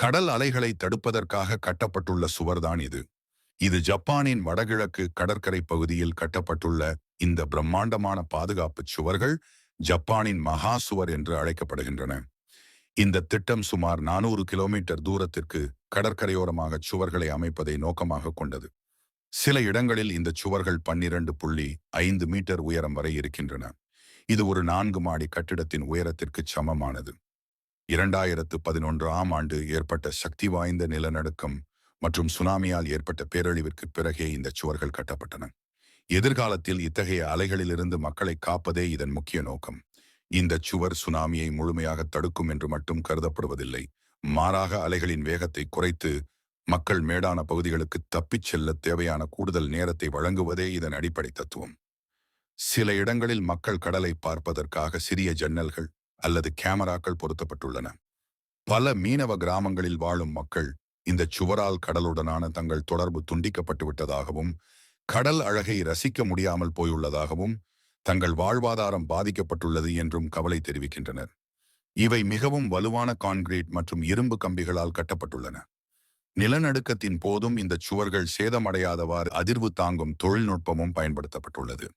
கடல் அலைகளை தடுப்பதற்காக கட்டப்பட்டுள்ள சுவர்தான் இது. இது ஜப்பானின் வடகிழக்கு கடற்கரை பகுதியில் கட்டப்பட்டுள்ள இந்த பிரம்மாண்டமான பாதுகாப்பு சுவர்கள் ஜப்பானின் மகா சுவர் என்று அழைக்கப்படுகின்றன. இந்த திட்டம் சுமார் நானூறு கிலோமீட்டர் தூரத்திற்கு கடற்கரையோரமாக சுவர்களை அமைப்பதை நோக்கமாக கொண்டது. சில இடங்களில் இந்த சுவர்கள் பன்னிரண்டு புள்ளி ஐந்து மீட்டர் உயரம் வரை இருக்கின்றன. இது ஒரு நான்கு மாடி கட்டிடத்தின் உயரத்திற்கு சமமானது. இரண்டாயிரத்து பதினொன்று ஆம் ஆண்டு ஏற்பட்ட சக்தி வாய்ந்த நிலநடுக்கம் மற்றும் சுனாமியால் ஏற்பட்ட பேரழிவிற்கு பிறகே இந்த சுவர்கள் கட்டப்பட்டன. எதிர்காலத்தில் இத்தகைய அலைகளிலிருந்து மக்களை காப்பதே இதன் முக்கிய நோக்கம். இந்த சுவர் சுனாமியை முழுமையாக தடுக்கும் என்று மட்டும் கருதப்படுவதில்லை. மாறாக அலைகளின் வேகத்தை குறைத்து மக்கள் மேடான பகுதிகளுக்கு தப்பிச் செல்ல தேவையான கூடுதல் நேரத்தை வழங்குவதே இதன் அடிப்படை தத்துவம். சில இடங்களில் மக்கள் கடலை பார்ப்பதற்காக சிறிய ஜன்னல்கள் அல்லது கேமராக்கள் பொருத்தப்பட்டுள்ளன. பல மீனவ கிராமங்களில் வாழும் மக்கள் இந்த சுவரால் கடலுடனான தங்கள் தொடர்பு துண்டிக்கப்பட்டுவிட்டதாகவும் கடல் அழகை ரசிக்க முடியாமல் போயுள்ளதாகவும் தங்கள் வாழ்வாதாரம் பாதிக்கப்பட்டுள்ளது என்றும் கவலை தெரிவிக்கின்றனர். இவை மிகவும் வலுவான கான்கிரீட் மற்றும் இரும்பு கம்பிகளால் கட்டப்பட்டுள்ளன. நிலநடுக்கத்தின் போதும் இந்த சுவர்கள் சேதமடையாதவாறு அதிர்வு தாங்கும் தொழில்நுட்பமும் பயன்படுத்தப்பட்டுள்ளது.